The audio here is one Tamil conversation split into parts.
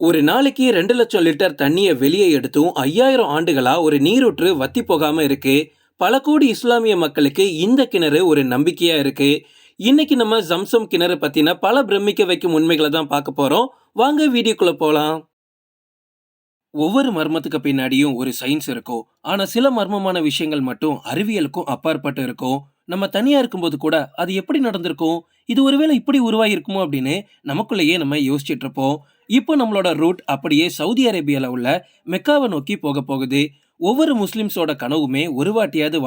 ஒரு நாளைக்கு ரெண்டு லட்சம் லிட்டர் தண்ணியை வெளியே எடுத்தும் ஐயாயிரம் ஆண்டுகளா ஒரு நீரூற்று வத்தி போகாம இருக்கு. பல கோடி இஸ்லாமிய மக்களுக்கு இந்த கிணறு ஒரு நம்பிக்கையா இருக்கு. இன்னைக்கு நம்ம ஜம்சம் கிணறு பத்தின பல பிரமிக்க வைக்கும் உண்மைகளை தான் பார்க்க போறோம். வாங்க வீடியோக்குள்ள போலாம். ஒவ்வொரு மர்மத்துக்கு பின்னாடியும் ஒரு சயின்ஸ் இருக்கும். ஆனா சில மர்மமான விஷயங்கள் மட்டும் அறிவியலுக்கும் அப்பாற்பட்டு இருக்கும். நம்ம தனியா இருக்கும்போது கூட அது எப்படி நடந்திருக்கும்? இது ஒருவேளை இப்படி உருவாகிருக்குமோ அப்படின்னு நமக்குள்ளேயே நம்ம யோசிச்சுட்டு இருப்போம். இப்போ நம்மளோட ரூட் அப்படியே சவுதி அரேபியாவில் உள்ள மெக்காவை நோக்கி போக போகுது. ஒவ்வொரு முஸ்லிம்ஸோட கனவுமே ஒரு வாட்டியாவது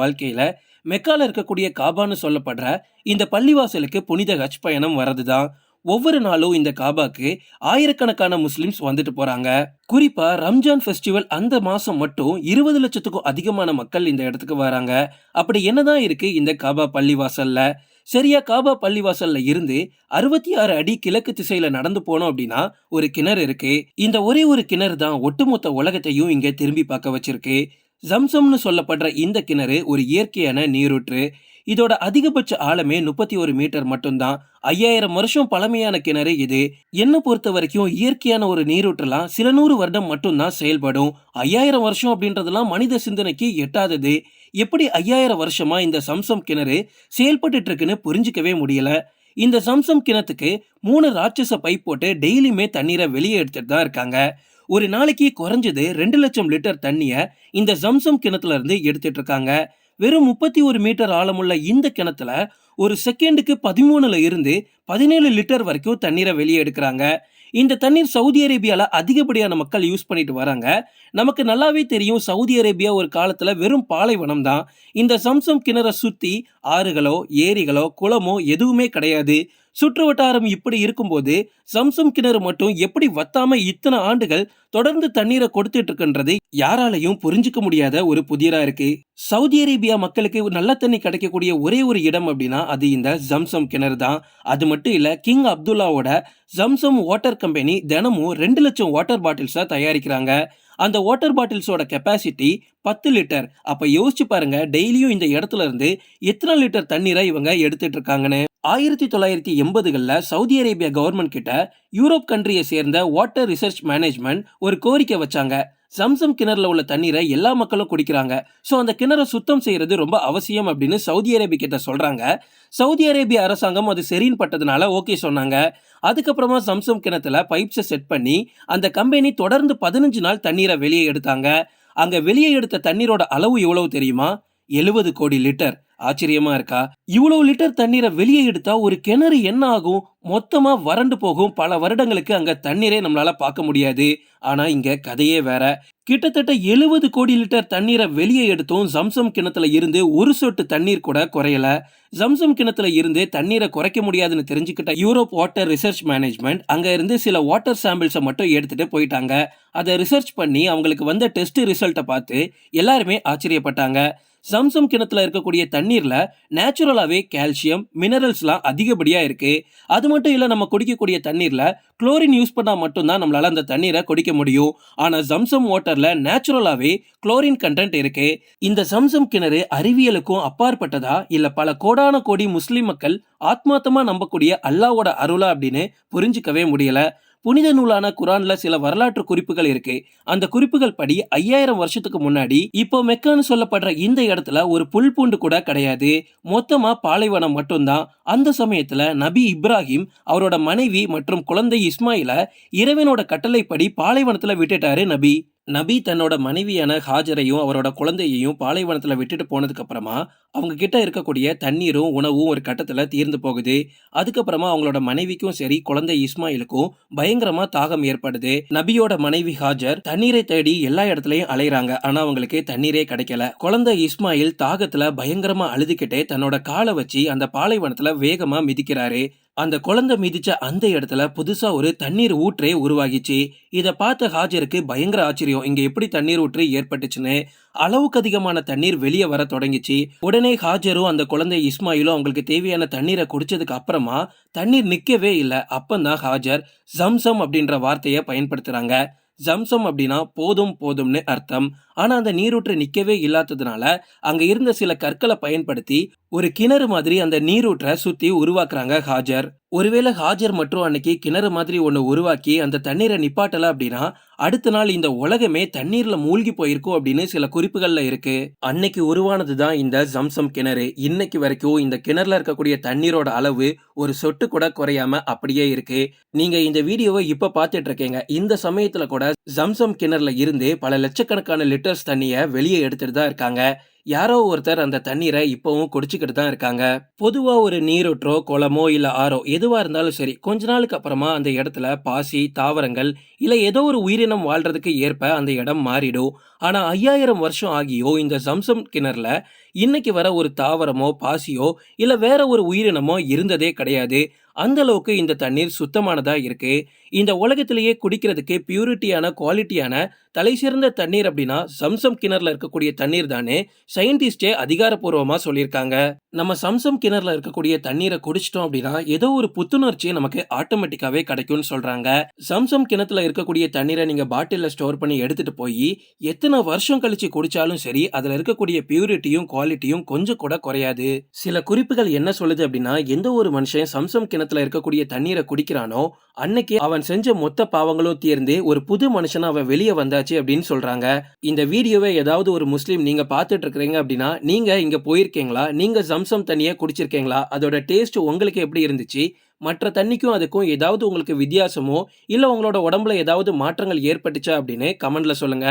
மெக்காவில் இருக்கக்கூடிய காபான்னு சொல்லப்படுற இந்த பள்ளிவாசலுக்கு புனித ஹஜ் பயணம் வரதுதான் ஒவ்வொரு நாளும் இந்த காபாக்கு ஆயிரக்கணக்கான முஸ்லிம்ஸ் வந்துட்டு போறாங்க. குறிப்பா ரம்ஜான் ஃபெஸ்டிவல் அந்த மாசம் மட்டும் இருபது லட்சத்துக்கும் அதிகமான மக்கள் இந்த இடத்துக்கு வராங்க. அப்படி என்னதான் இருக்கு இந்த காபா பள்ளிவாசல்ல? சரியா காபா பள்ளிவாசல்ல இருந்து அறுபத்தி ஆறு அடி கிழக்கு திசையில நடந்து போனோம் அப்படின்னா ஒரு கிணறு இருக்கு. இந்த ஒரே ஒரு கிணறு தான் ஒட்டுமொத்த உலகத்தையும் இங்க திரும்பி பார்க்க வச்சிருக்கு. ஜம்சம்னு சொல்லப்படுற இந்த கிணறு ஒரு இயற்கையான நீரூற்று. இதோட அதிகபட்ச ஆழமே முப்பத்தி ஒரு மீட்டர் மட்டும்தான். ஐயாயிரம் வருஷம் பழமையான கிணறு இது. என்ன பொறுத்த வரைக்கும் இயற்கையான ஒரு நீரூற்றலாம் சில நூறு வருடம் மட்டும்தான் செயல்படும். ஐயாயிரம் வருஷம் அப்படின்றதெல்லாம் மனித சிந்தனைக்கு எட்டாதது. எப்படி ஐயாயிரம் வருஷமா இந்த சம்சம் கிணறு செயல்பட்டு இருக்குன்னு புரிஞ்சுக்கவே முடியல. இந்த சம்சம் கிணத்துக்கு மூணு ராட்சச பைப் போட்டு டெய்லியுமே தண்ணீரை வெளியே எடுத்துட்டு தான் இருக்காங்க. ஒரு நாளைக்கு குறைஞ்சது ரெண்டு லட்சம் லிட்டர் தண்ணியை இந்த ஜம்சம் கிணத்துல இருந்து எடுத்துட்டு இருக்காங்க. வெறும் முப்பத்தி ஒரு மீட்டர் ஆழமுள்ள இந்த கிணத்துல ஒரு செகண்டுக்கு பதிமூணுல இருந்து பதினேழு லிட்டர் வரைக்கும் தண்ணீரை வெளியே எடுக்கிறாங்க. இந்த தண்ணீர் சவுதி அரேபியாவில் அதிகப்படியான மக்கள் யூஸ் பண்ணிட்டு வராங்க. நமக்கு நல்லாவே தெரியும் சவுதி அரேபியா ஒரு காலத்தில் வெறும் பாலைவனம் தான். இந்த சம்சம் கிணறை சுற்றி ஆறுகளோ ஏரிகளோ குளமோ எதுவுமே கிடையாது. சுற்று வட்டாரம் இப்படி இருக்கும்போது சம்சம் கிணறு மட்டும் எப்படி வத்தாம இத்தனை ஆண்டுகள் தொடர்ந்து தண்ணீரை கொடுத்துட்டு இருக்குன்றது யாராலையும் புரிஞ்சுக்க முடியாத ஒரு புதிரா இருக்கு. சவுதி அரேபியா மக்களுக்கு நல்ல தண்ணி கிடைக்கக்கூடிய ஒரே ஒரு இடம் அப்படின்னா அது இந்த ஜம்சம் கிணறு தான். அது மட்டும் இல்ல கிங் அப்துல்லாவோட ஜம்சம் வாட்டர் கம்பெனி தினமும் ரெண்டு லட்சம் வாட்டர் பாட்டில்ஸா தயாரிக்கிறாங்க. அந்த வாட்டர் பாட்டில்ஸோட கெப்பாசிட்டி பத்து லிட்டர். அப்ப யோசிச்சு பாருங்க டெய்லியும் இந்த இடத்துல இருந்து எத்தனை லிட்டர் தண்ணீரை இவங்க எடுத்துட்டு இருக்காங்கன்னு ஆயிரத்தி தொள்ளாயிரத்தி எண்பதுகளில் சவுதி அரேபியா கவர்மெண்ட் கிட்ட யூரோப் கண்ட்ரியை சேர்ந்த வாட்டர் ரிசர்ச் மேனேஜ்மெண்ட் ஒரு கோரிக்கை வச்சாங்க. சம்சம் கிணறுல உள்ள தண்ணீரை எல்லா மக்களும் குடிக்கிறாங்க. ஸோ அந்த கிணறை சுத்தம் செய்யறது ரொம்ப அவசியம் அப்படின்னு சவுதி அரேபியா கிட்ட சொல்றாங்க. சவுதி அரேபியா அரசாங்கம் அது சரின்னு பட்டதுனால ஓகே சொன்னாங்க. அதுக்கப்புறமா சம்சம் கிணத்துல பைப்ஸை செட் பண்ணி அந்த கம்பெனி தொடர்ந்து பதினஞ்சு நாள் தண்ணீரை வெளியே எடுத்தாங்க. அங்க வெளியே எடுத்த தண்ணீரோட அளவு எவ்வளவு தெரியுமா? எழுபது கோடி லிட்டர். ஆச்சரியமா இருக்கா? இவ்வளவு லிட்டர் தண்ணீரை வெளியே எடுத்தா ஒரு கிணறு என்ன ஆகும்? மொத்தமா வறண்டு போகும். பல வருடங்களுக்கு அங்க தண்ணீரே நம்மளால பார்க்க முடியாது. ஆனா இங்க கதையே வேற. கிட்டத்தட்ட எழுபது கோடி லிட்டர் தண்ணீரை வெளியே எடுத்தும் ஜம்சம் கிணத்துல இருந்து ஒரு சொட்டு தண்ணீர் கூட குறையல. ஜம்சம் கிணத்துல இருந்து தண்ணீரை குறைக்க முடியாதுன்னு தெரிஞ்சுக்கிட்ட யூரோப் வாட்டர் ரிசர்ச் மேனேஜ்மெண்ட் அங்க இருந்து சில வாட்டர் சாம்பிள்ஸை மட்டும் எடுத்துட்டு போயிட்டாங்க. அதை ரிசர்ச் பண்ணி அவங்களுக்கு வந்த டெஸ்ட் ரிசல்ட்டை பார்த்து எல்லாருமே ஆச்சரியப்பட்டாங்க. சம்சம் கிணத்துல இருக்கக்கூடிய தண்ணீர்ல நேச்சுரலாவே கால்சியம் மினரல்ஸ்லாம் அதிகப்படியா இருக்கு. அது மட்டும் இல்ல நம்ம குடிக்கக்கூடிய தண்ணீர்ல குளோரின் யூஸ் பண்ணா மட்டும்தான் நம்மளால அந்த தண்ணீரை குடிக்க முடியும். ஆனா சம்சம் வாட்டர்ல நேச்சுரலாவே குளோரின் கண்டென்ட் இருக்கு. இந்த சம்சம் கிணறு அறிவியலுக்கும் அப்பாற்பட்டதா? இல்ல பல கோடான கோடி முஸ்லிம் மக்கள் ஆத்மாத்தமா நம்பக்கூடிய அல்லாவோட அருளா அப்படின்னு புரிஞ்சுக்கவே முடியல. புனித நூலான குரான்ல சில வரலாற்று குறிப்புகள் இருக்கு. அந்த குறிப்புகள் படி ஐயாயிரம் வருஷத்துக்கு முன்னாடி இப்போ மெக்கான்னு சொல்லப்படுற இந்த இடத்துல ஒரு புல் பூண்டு கூட கிடையாது. மொத்தமா பாலைவனம் மட்டும்தான். அந்த சமயத்துல நபி இப்ராஹிம் அவரோட மனைவி மற்றும் குழந்தை இஸ்மாயில இறைவனோட கட்டளைப்படி பாலைவனத்துல விட்டுட்டாரு நபி. நபி தன்னோட மனைவியான ஹாஜரையும் அவரோட குழந்தையையும் பாலைவனத்தில் விட்டுட்டு போனதுக்கு அப்புறமா அவங்க கிட்ட இருக்கக்கூடிய தண்ணீரும் உணவும் ஒரு கட்டத்தில் தீர்ந்து போகுது. அதுக்கப்புறமா அவங்களோட மனைவிக்கும் சரி குழந்தை இஸ்மாயிலுக்கும் பயங்கரமா தாகம் ஏற்படுது. நபியோட மனைவி ஹாஜர் தண்ணீரை தேடி எல்லா இடத்துலையும் அலைகிறாங்க ஆனா அவங்களுக்கு தண்ணீரே கிடைக்கல. குழந்தை இஸ்மாயில் தாகத்துல பயங்கரமா அழுதுகிட்டே தன்னோட காலை வச்சு அந்த பாலைவனத்துல வேகமா மிதிக்கிறாரு. அந்த குழந்தை மிதிச்ச அந்த இடத்துல புதுசா ஒரு தண்ணீர் ஊற்றே உருவாகிச்சு. இதை பார்த்த ஹாஜருக்கு பயங்கர ஆச்சரியம். இங்க எப்படி தண்ணீர் ஊற்று ஏற்பட்டுச்சுன்னு. அளவுக்கு அதிகமான தண்ணீர் வெளியே வர தொடங்கிச்சு. உடனே ஹாஜரும் அந்த குழந்தை இஸ்மாயிலும் அவங்களுக்கு தேவையான தண்ணீரை குடிச்சதுக்கு அப்புறமா தண்ணீர் நிக்கவே இல்லை. அப்பந்தான் ஹாஜர் ஜம்சம் அப்படின்ற வார்த்தையை பயன்படுத்துறாங்க. ஜம்சம் அப்படின்னா போதும் போதும்னு அர்த்தம். ஆனால் அந்த நீரூற்று நிற்கவே இல்லாததுனால அங்கே இருந்த சில கற்களை பயன்படுத்தி ஒரு கிணறு மாதிரி அந்த நீரூற்றை சுற்றி உருவாக்குறாங்க ஹாஜர். ஒருவேளை ஹாஜர் மற்றும் அன்னைக்கு கிணறு மாதிரி ஒன்று உருவாக்கி அந்த தண்ணீரை நிப்பாட்டல அப்படின்னா அடுத்த நாள் இந்த உலகமே தண்ணீரில் மூழ்கி போயிருக்கும் அப்படின்னு சில குறிப்புகளில் இருக்கு. அன்னைக்கு உருவானது தான் இந்த ஜம்சம் கிணறு. இன்னைக்கு வரைக்கும் இந்த கிணறுல இருக்கக்கூடிய தண்ணீரோட அளவு ஒரு சொட்டு கூட குறையாம அப்படியே இருக்கு. நீங்க இந்த வீடியோவை இப்போ பார்த்துட்டு இருக்கீங்க. இந்த சமயத்துல கூட ஜம்சம் கிணறுல இருந்து பல லட்சக்கணக்கான லிட்டர்ஸ் தண்ணியை வெளியே எடுத்துட்டு தான் இருக்காங்க. யாரோ ஒருத்தர் அந்த தண்ணீரை இப்பவும் குடிச்சுக்கிட்டு தான் இருக்காங்க. பொதுவா ஒரு நீரூற்றோ குளமோ இல்ல ஆறோ எதுவா இருந்தாலும் சரி கொஞ்ச நாளுக்கு அப்புறமா அந்த இடத்துல பாசி தாவரங்கள் இல்ல ஏதோ ஒரு உயிரினம் வாழ்றதுக்கு ஏற்ப அந்த இடம் மாறிடும். ஆனா ஐயாயிரம் வருஷம் ஆகியோ இந்த சம்சம் கிணறுல இன்னைக்கு வர ஒரு தாவரமோ பாசியோ இல்ல வேற ஒரு உயிரினமோ இருந்ததே கிடையாது. அந்த அளவுக்கு இந்த தண்ணீர் சுத்தமானதா இருக்கு. இந்த உலகத்திலேயே குடிக்கிறதுக்கு பியூரிட்டியான குவாலிட்டியான தலை சிறந்த தண்ணீர் அப்படின்னா சம்சம் கிணறுல இருக்கக்கூடிய தண்ணீர் தானே சயின்டிஸ்டே அதிகாரப்பூர்வமா சொல்லியிருக்காங்க. நம்ம சம்சம் கிணறுல இருக்கக்கூடிய தண்ணீரை குடிச்சிட்டோம் அப்படின்னா ஏதோ ஒரு புத்துணர்ச்சி நமக்கு ஆட்டோமேட்டிக்காவே கிடைக்கும்னு சொல்றாங்க. சம்சம் கிணத்துல இருக்கக்கூடிய தண்ணீரை நீங்க பாட்டிலில் ஸ்டோர் பண்ணி எடுத்துட்டு போய் எத்தனை வருஷம் கழிச்சு குடிச்சாலும் சரி அதுல இருக்கக்கூடிய பியூரிட்டியும் குவாலிட்டியும் கொஞ்சம் கூட குறையாது. சில குறிப்புகள் என்ன சொல்லுது அப்படின்னா எந்த ஒரு மனுஷன் சம்சம் கிணத்துல இருக்கக்கூடிய தண்ணீரை குடிக்கிறானோ அன்னைக்கு அவன் செஞ்ச மொத்த பாவங்களும் தீர்ந்து ஒரு புது மனுஷனா அவன் வெளியே வந்தாச்சு அப்படின்னு சொல்றாங்க. இந்த வீடியோவை ஏதாவது ஒரு முஸ்லீம் நீங்க பார்த்துட்டு இருக்கிறீங்க அப்படின்னா நீங்க இங்க போயிருக்கீங்களா? நீங்க ஜம்சம் தண்ணியை குடிச்சிருக்கீங்களா? அதோட டேஸ்ட் உங்களுக்கு எப்படி இருந்துச்சு? மற்ற தண்ணிக்கும் அதுக்கும் ஏதாவது உங்களுக்கு வித்தியாசமோ இல்ல உங்களோட உடம்புல ஏதாவது மாற்றங்கள் ஏற்பட்டுச்சா அப்படின்னு கமெண்ட்ல சொல்லுங்க.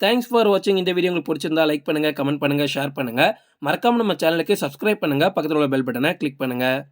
தேங்க்ஸ் ஃபார் வாட்சிங் இந்த வீடியோ உங்களுக்கு பிடிச்சிருந்தா லைக் பண்ணுங்க கமெண்ட் பண்ணுங்க ஷேர் பண்ணுங்க. மறக்காம நம்ம சேனலுக்கு சப்ஸ்கிரைப் பண்ணுங்க. பக்கத்தில் உள்ள பெல் பட்டனை கிளிக் பண்ணுங்க.